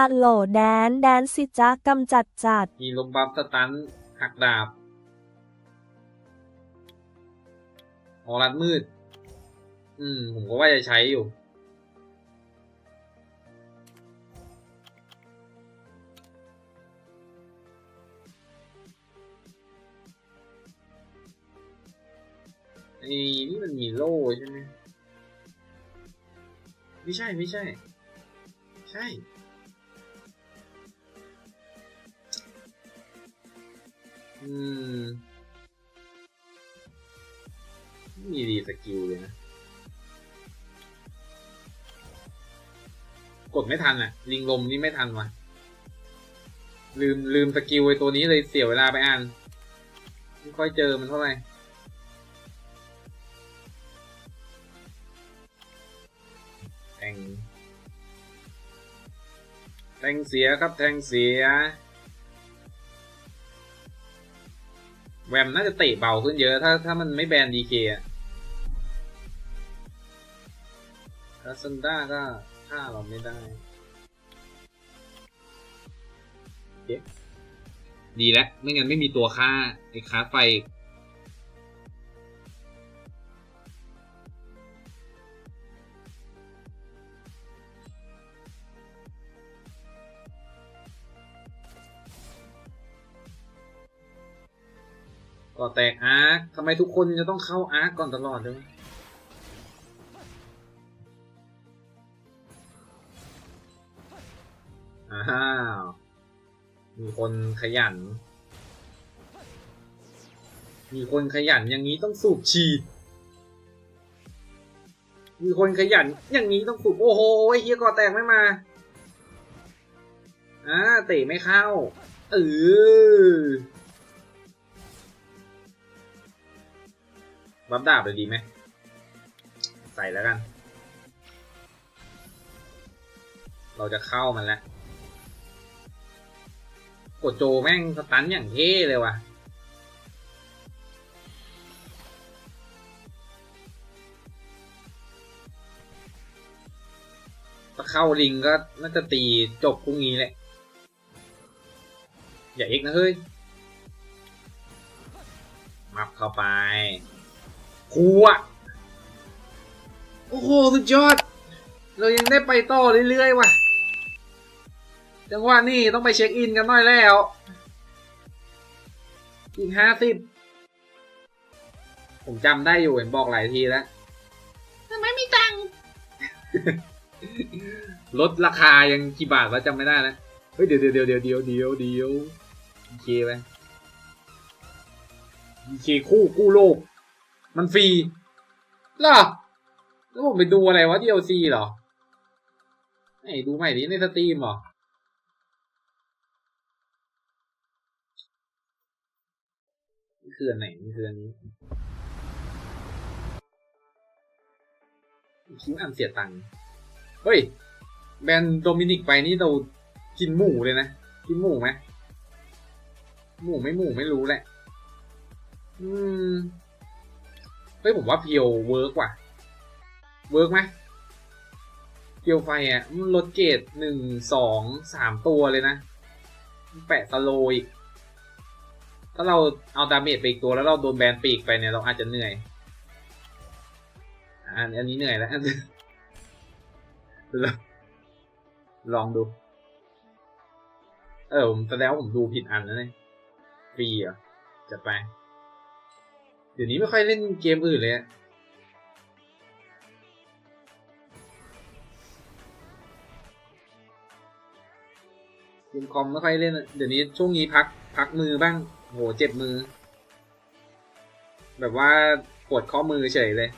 อะโหลแดนแดนสิจ๊ะกำจัดจัด มีลมบัฟสตันหักดาบออรัดมืด อืม ผมก็ว่าจะใช้อยู่ ไอ้นี่มันมีโล่ใช่ไหม ไม่ใช่ไม่ใช่ ใช่ อืมไม่มีรีสกิลเลยนะ กดไม่ทันอะลิงลมนี่ไม่ทันว่ะลืมลืมสกิลไอ้ตัวนี้เลยเสียเวลาไปอ่านไม่ค่อยเจอมันเท่าไหร่แทงแทงเสียครับแทงเสีย แวมน่าจะเตะเบาขึ้นเยอะ ถ้าถ้ามันไม่แบนดีเคอะคาซันด้าก็ฆ่าเราไม่ได้โอเคดีแล้ว ไม่งั้นไม่มีตัวฆ่าไอ้คาร์ไฟ กก็แตกอาร์คทำไมทุกคนจะต้องเข้าอาร์คก่อนตลอดเลยอ้าว มีคนขยัน มีคนขยันอย่างนี้ต้องสูบฉีด มีคนขยันอย่างนี้ต้องสูบโอ้โหไอ้เฮียก่อแตกไม่มาอ่าเตะไม่เข้า เออ บัฟดาบเลยดีไหม ใส่แล้วกัน เราจะเข้ามันแล้วกดโจแม่งสตันอย่างเท่เลยว่ะ ถ้าเข้าลิงก็น่าจะตีจบพรุ่งนี้แหละ อย่าเอ็กนะเฮ้ย มับเข้าไป คูอะโอ้โห สุดยอด เรายังได้ไปต่อเรื่อยๆว่ะ จังหวะนี้ต้องไปเช็คอินกันหน่อยแล้ว อีกห้าสิบ ผมจำได้อยู่เห็นบอกหลายทีแล้วทำไมมีตังค์ลดราคายังกี่บาทวะจำไม่ได้แล้ว เฮ้ยเดี๋ยวเดี๋ยวเดี๋ยวเดี๋ยวเดี๋ยวเดี๋ยวเดี๋ยวโอเคไปโอเคคู่กู้โลก มันฟรีเหรอแล้วผมไปดูอะไรวะ DLC เหรอไอ้ดูใหม่ดิในสตรีมเหรอนี่คืออันไหนนี่คืออันนี้คิดว่าอันเสียตังค์ เฮ้ย แบนโดมินิกไปนี่เรากินหมูเลยนะ กินหมูไหม หมูไม่หมูไม่รู้แหละ อืม เฮ้ยผมว่าเพียวเวิร์กว่ะ เวิร์กไหมเพียวไฟอะมันลดเกรดหนึ่งสองสามตัวเลยนะ แปะสโลอีก ถ้าเราเอาดาเมจไปอีกตัวแล้วเราโดนแบนปีกไปเนี่ยเราอาจจะเหนื่อย อันนี้เหนื่อยแล้ว ลองดู เออผมแสดงว่าผมดูผิดอันนะเนี่ยฟรีเหรอจะไป เดี๋ยวนี้ไม่ค่อยเล่นเกมอื่นเลยอะเกมคอมไม่ค่อยเล่นอะเดี๋ยวนี้ช่วงนี้พักพักมือบ้างโหเจ็บมือ แบบว่าปวดข้อมือเฉยเลย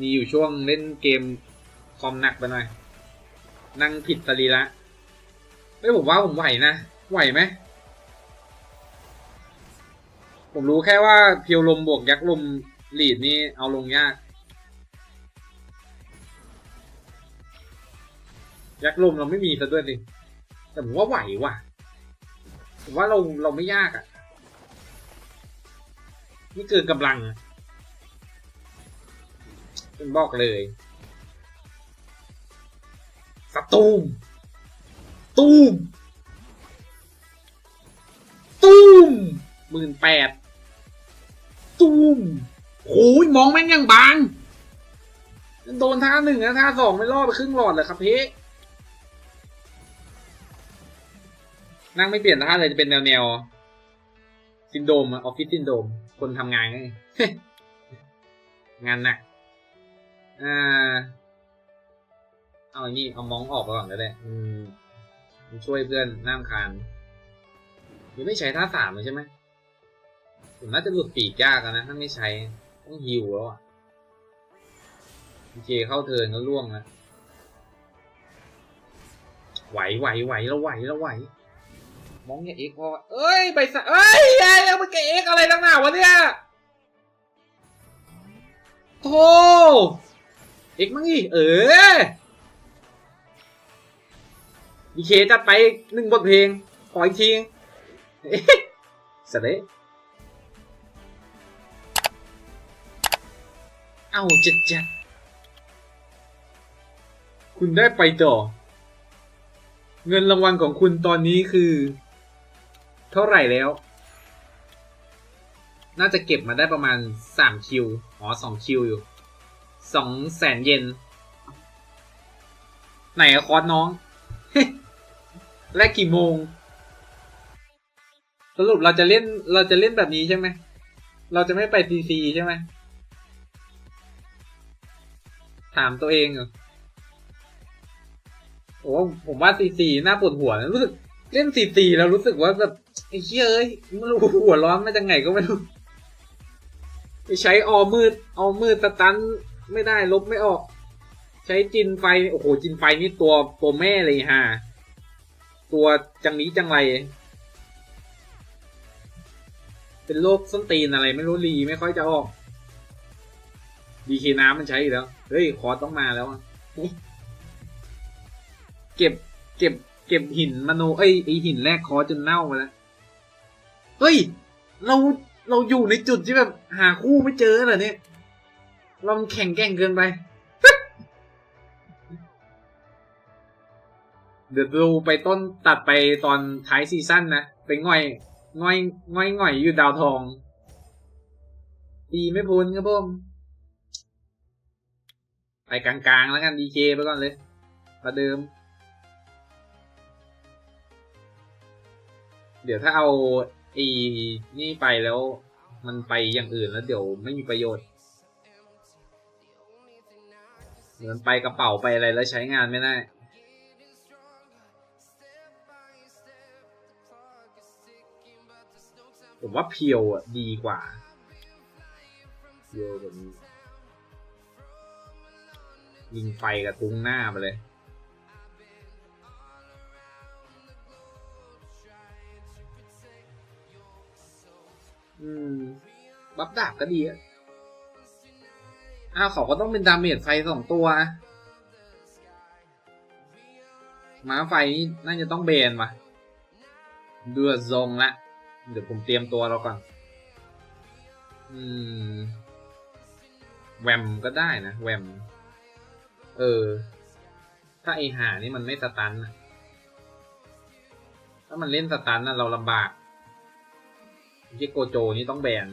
มีอยู่ช่วงเล่นเกมคอมหนักไปหน่อย นั่งผิดสรีระเฮ้ยผมว่าผมไหวนะ ไหวไหม ผมรู้แค่ว่าเพียวลมบวกยักษ์ลมลีดนี่เอาลงยาก ยักษ์ลมเราไม่มีซะด้วยดิแต่ผมว่าไหวว่ะผมว่าเราเราไม่ยากอะ่ะ นี่เกินกำลังเป็นบอกเลยสตูมตูมตูมหมื่นแปด ตูมโอ้ยมองแม่งยังบางโดนท่าหนึ่งนะท่าสองไม่รอดไปครึ่งหลอดเลยครับเพ่นั่งไม่เปลี่ยนท่าเลยจะเป็นแนวแนวซินโดมอะออฟฟิศซินโดม คนทำงานไงงานหนักอ่าเอาอันนี้เอามองออกก่อนก็ได้อืมช่วยเพื่อนน้ำคานยังไม่ใช้ท่าสามเลยใช่ไหม ผมน่าจะหลุดปีกยากอะนะถ้าไม่ใช้ต้องฮิวแล้วอะโอเคเข้าเทินก็ล่วงแล้วไหวไหวไหวแล้วไหวแล้วไหวมองอย่าเอ็กพอเอ้ยไปสะเอ้ยไอ้แล้วมันแกเอ็กอะไรตั้งหนาวะเนี่ยโธ่เอ็กมั้งอีเออดีเคจัดไปหนึ่งบทเพลงขออีกทีเอ๊ะสเต เอาเจ็ดเจ็ดคุณได้ไปต่อ เงินรางวัลของคุณตอนนี้คือ เท่าไหร่แล้ว น่าจะเก็บมาได้ประมาณสามคิว อ๋อสองคิวอยู่สองแสนเยน ไหนอะคอร์สน้อง และกี่โมง สรุปเราจะเล่นเราจะเล่นแบบนี้ใช่ไหม เราจะไม่ไปซีซีใช่ไหม ถามตัวเองโอ้ผมว่าซีซีน่าปวดหัวนะรู้สึกเล่นซีซีแล้วรู้สึกว่าแบบไอ้เหี้ยเอ้ยไม่รู้หัวร้อนมาจากไหนก็ไม่รู้ไปใช้ออมืดออมืดสตันไม่ได้ลบไม่ออก ใช้จินไฟ โอ้โห จินไฟนี่ตัวตัวแม่เลยฮะตัวจังนี้จังไร เป็นโรคส้นตีนอะไร ไม่รู้รีไม่ค่อยจะออกดีเคน้ำมันใช้อีกแล้ว เฮ้ยคอร์สต้องมาแล้วอะเก็บ เก็บ เก็บหินมโนเอ้ยไอหินแรกคอร์สจนเน่าไปแล้วเฮ้ย เราเราอยู่ในจุดที่แบบหาคู่ไม่เจอเหรอเนี่ยเราแข่งแก่งเกินไป เดี๋ยวดูไปต้นตัดไปตอนท้ายซีซั่นนะไปง่อยง่อยง่อยง่อยอยู่ดาวทอง ดีไม่พ้นครับผม ไปกลางๆ แล้วกันดีเคไปก่อนเลยประเดิม เดี๋ยวถ้าเอาไอ้นี่ไปแล้วมันไปอย่างอื่นแล้วเดี๋ยวไม่มีประโยชน์ เหมือนไปกระเป๋าไปอะไรแล้วใช้งานไม่ได้ผมว่าเพียวอะดีกว่าเพียวแบบนี้ ยิงไฟกับตุ้งหน้าไปเลย อืม บัฟดาบก็ดีอะอ้าวเขาก็ต้องเป็นดาเมจไฟสองตัวอะม้าไฟนี่น่าจะต้องเบนว่ะเดือดซงละ เดี๋ยวผมเตรียมตัวเราก่อน อืม แวมก็ได้นะ แวม เออ ถ้าไอหานี่มันไม่สตันนะถ้ามันเล่นสตันน่ะเราลำบากที่โกโจนี่ต้องแบน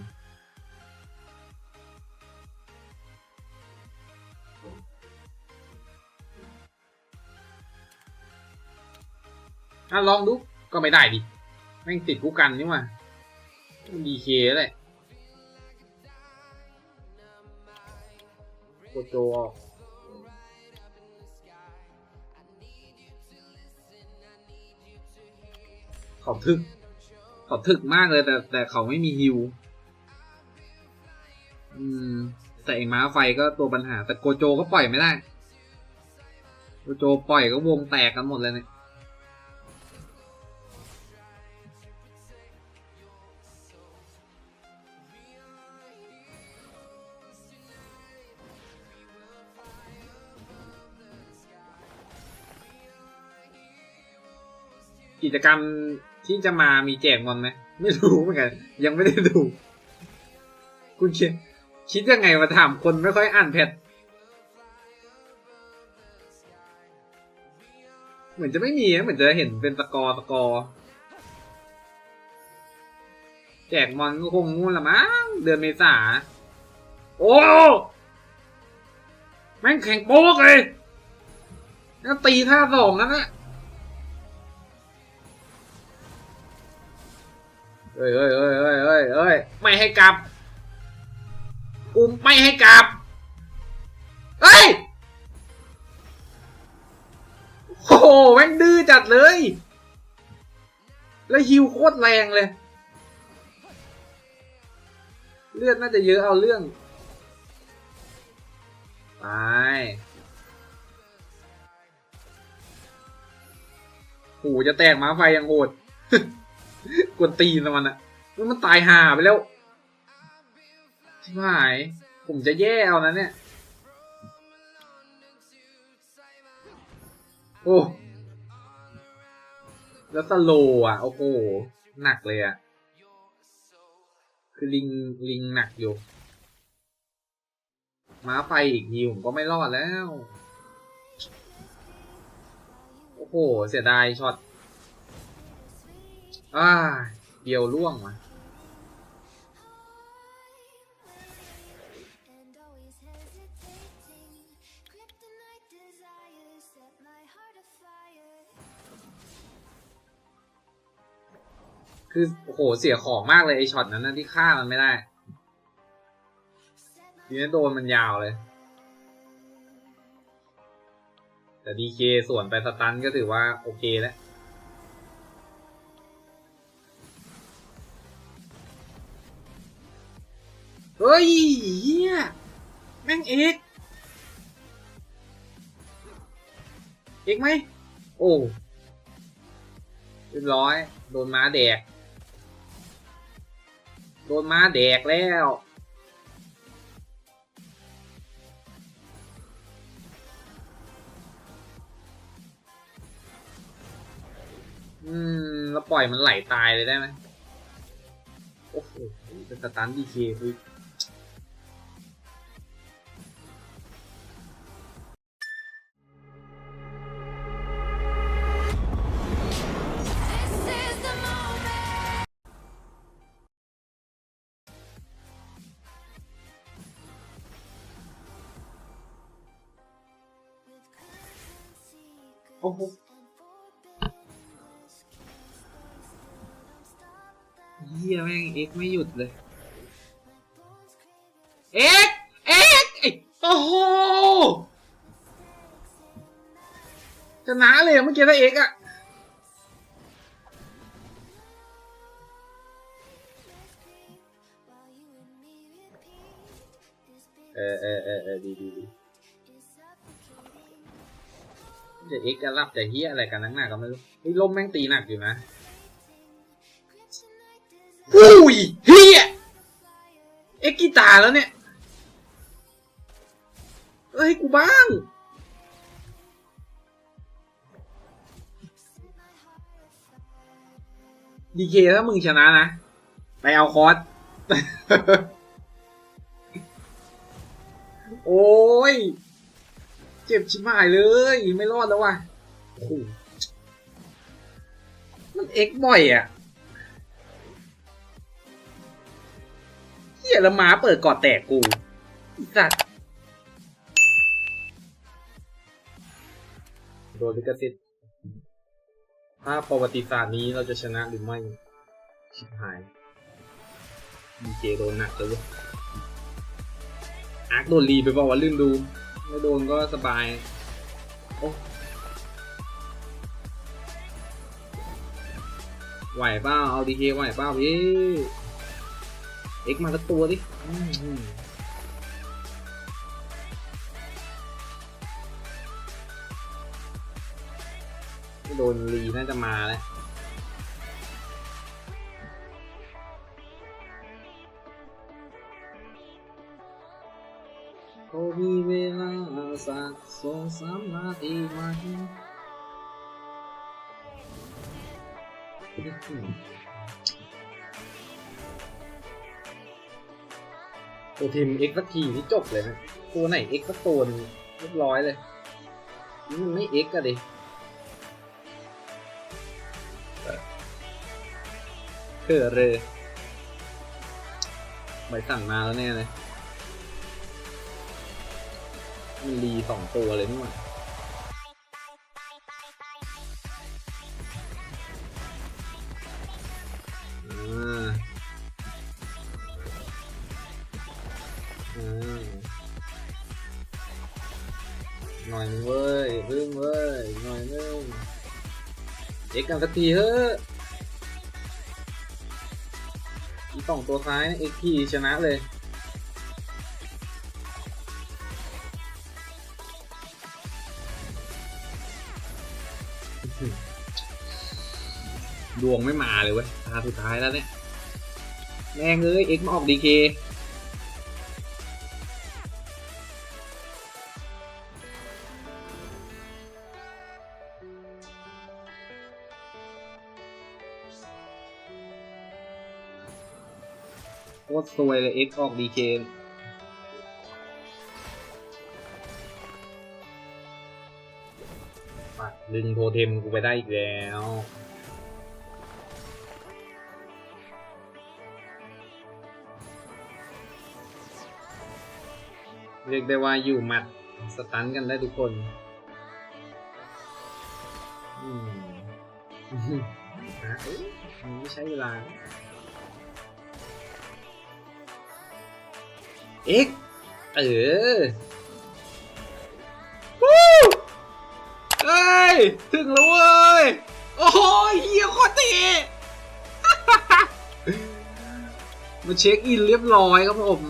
อะลองดูก็ไม่ได้ดิ แม่งติดกูกันนี่มาดีเคแหละโกโจออก เขาทึก เขาทึกมากเลย แต่แต่เขาไม่มีฮิวอืมแต่ไอ้ม้าไฟก็ตัวปัญหา แต่โกโจก็ปล่อยไม่ได้ โกโจปล่อยก็วงแตกกันหมดเลยเนี่ยกิจกรรม ที่จะมามีแจกมอนไหมไม่รู้เหมือนกัน ยังไม่ได้ดู คุณคิดคิดยังไงมาถามคนไม่ค่อยอ่านแพทเหมือนจะไม่มีนะเหมือนจะเห็นเป็นสกอร์สกอ แจกมอนก็คงงูละมั้งเดือนเมษาโอ้แม่งแข่งโป๊กเลยนั่นตีท่าสองนั่นนะ เอ้ยเอ้ยเอ้ยเอ้ยเอ้ยเอ้ยไม่ให้กลับ กูไม่ให้กลับเอ้ย โอ้โหแม่งดื้อจัดเลย แล้วฮิวโคตรแรงเลย เลือดน่าจะเยอะเอาเรื่อง ไปโหจะแตกหม้าไฟยังโหด กวนตีนละมันอะมันตายห่าไปแล้วชิบหาย ผมจะแย่เอานะเนี่ย โอ้ แล้วสโลอะ โอ้โห หนักเลยอะ คือลิง ลิงหนักอยู่ ม้าไฟอีกทีผมก็ไม่รอดแล้ว โอ้โห เสียดายช็อต อ่าเดียวล่วงมาคือโหเสียของมากเลยไอช็อตนั้นนะที่ฆ่ามันไม่ได้ทีนี้โดนมันยาวเลย แต่ดีเคส่วนไปสตันก็ถือว่าโอเคแล้ว ฮ้ยเฮียแม่งเอกเอกไหม โอ้เรียบร้อย โดนม้าแดก โดนม้าแดกแล้ว อืม แล้วปล่อยมันไหลตายเลยได้ไหมโอ้โหเป็นสตันดีเคคือ อ้โหเฮียแม่งเอ็กไม่หยุดเลยเอ็กเอ็กไอ้โอ้โหชนะเลยเมื่อกี้ถ้าเอ็กอะเออเออเออเออดีดีดี จะเอ็กจะรับจะเฮียอะไรกันนักหนาก็ไม่รู้ไอ้ลมแม่งตีหนักอยู่นะอุ้ยเฮียเอ็กกีตาแล้วเนี่ยเอ้ยกูบ้างดีเคถ้ามึงชนะนะ ไปเอาคอร์สโอ้ย เจ็บชิบหายเลยไม่รอดแล้วว่ะโอ้โหมันเอ็กบ่อยอะเฮียล้วหมาเปิดกอดแตกกูไอ้สัตว์โดนลิขสิทธิ์ถ้าประวัติศาสตร์นี้เราจะชนะหรือไม่ ชิบหายดีเจโดนหนักเลยเว้ยอาร์คโดนรีไปบอกว่าลื่นดู ไม่โดนก็สบาย โอ้ไหวเปล่าเอาดีเคไหวเปล่าพี่เอ็กมาสักตัวดิไม่โดนรีน่าจะมาแล้ว ส่สามาดีไหตัวทีมเอ็กซ์ักทีนี่จบเลยฮะตัวไหนเอ็กซ์สัตนเรียบร้อยเลยนี่มันไม่เอ็กซ์อะดิเกอเรใบสั่งมาแล้วแน่เลย มันรีสองตัวเลยนี่หว่าอ่าอ่าหน่อยนึงเว้ยพึ่งเว้ยหน่อยนึงเอ็กกันสักทีเฮ้ออีสองตัวซ้ายเอ็กทีชนะเลย ดวงไม่มาเลยเว้ยตาสุดท้ายแล้วเนี่ยแม่งเอ้ยเอ็กมาออกดีเคโคตรซวยเลยเอ็กออกดีเคดึงโทเทมกูไปได้อีกแล้ว เรียกได้ว่าอยู่หมัดสตันกันได้ทุกคนอืมฮะเอ้ยมันไม่ใช่เวลา เอ็กเออวู้เอ้ย ถึงแล้วเว้ย โอ้โหเฮียโคตรเตะมาเช็คอินเรียบร้อยครับผม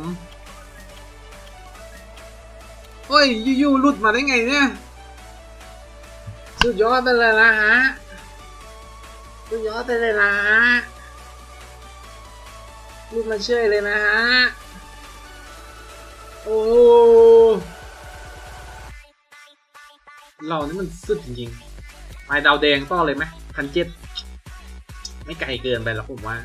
เฮ้ยยู่ๆหลุดมาได้ไงเนี่ย สุดยอดไปเลยนะฮะ สุดยอดไปเลยนะฮะหลุดมาเชื่อเลยนะฮะ โอ้เรานี่มันสุดจริงๆไปดาวแดงต่อเลยไหมพันเจ็ดไม่ไกลเกินไปหรอกผมว่า